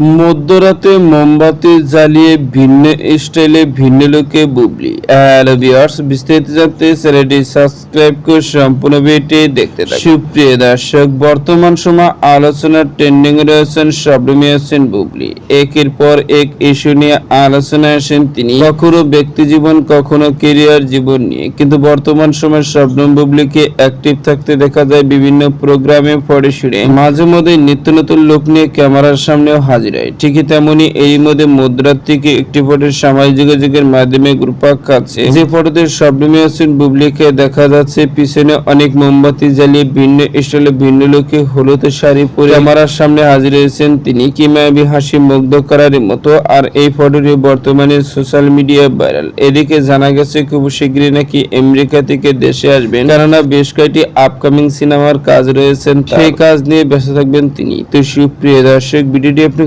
মধ্যরাতে মোমবাতি জ্বালিয়ে ভিন্ন স্টাইলে ভিন্ন লোকে বুবলি। হ্যালো ভিউয়ার্স, বিস্তারিত জানতে চ্যানেলটি সাবস্ক্রাইব করে সম্পূর্ণ ভিডিওটি দেখতে থাকুন। সুপ্রিয় দর্শক, বর্তমান সময় আলোচনার ট্রেন্ডিং রয়েছেন শবনমী হোসেন বুবলি। একের পর এক ইস্যু নিয়ে আলোচনায় আসেন তিনি। কখনো ব্যক্তি জীবন, কখনো কেরিয়ার জীবন নিয়ে। কিন্তু বর্তমান সময় শবনম বুবলিকে অ্যাক্টিভ থাকতে দেখা যায় বিভিন্ন প্রোগ্রামে পড়ে শুনে। মাঝে মধ্যে নিত্য নতুন লোক নিয়ে ক্যামেরার সামনেও হাজির হয় ঠিকই তেমনি এই মধ্যে মধ্যরাত থেকে একটি ফটো সামাজিক যোগাযোগের মাধ্যমে গ্রুপাক কাছে যে ফটোতে শবনমী হোসেন বুবলিকে দেখা যাচ্ছে, পিছনে অনেক মোমবাতি জ্বালিয়ে ভিন্ন স্টাইলে ভিন্ন লোকে হলুদ শাড়ি পরে ক্যামেরার সামনে হাজির হয়েছেন তিনি। কিমাবি হাসি মুগ্ধ করার মতো। আর এই ফটোটি বর্তমানে সোশ্যাল মিডিয়া ভাইরাল। এদিকে জানা গেছে, খুব শীঘ্রই নাকি আমেরিকা থেকে দেশে আসবেন। কেননা বেশ কয়েকটি আপকামিং সিনেমার কাজ রয়েছেন সেই কাজ নিয়ে ব্যস্ত থাকবেন তিনি। তো সুপ্রিয় দর্শক, ভিডিওটি আপনার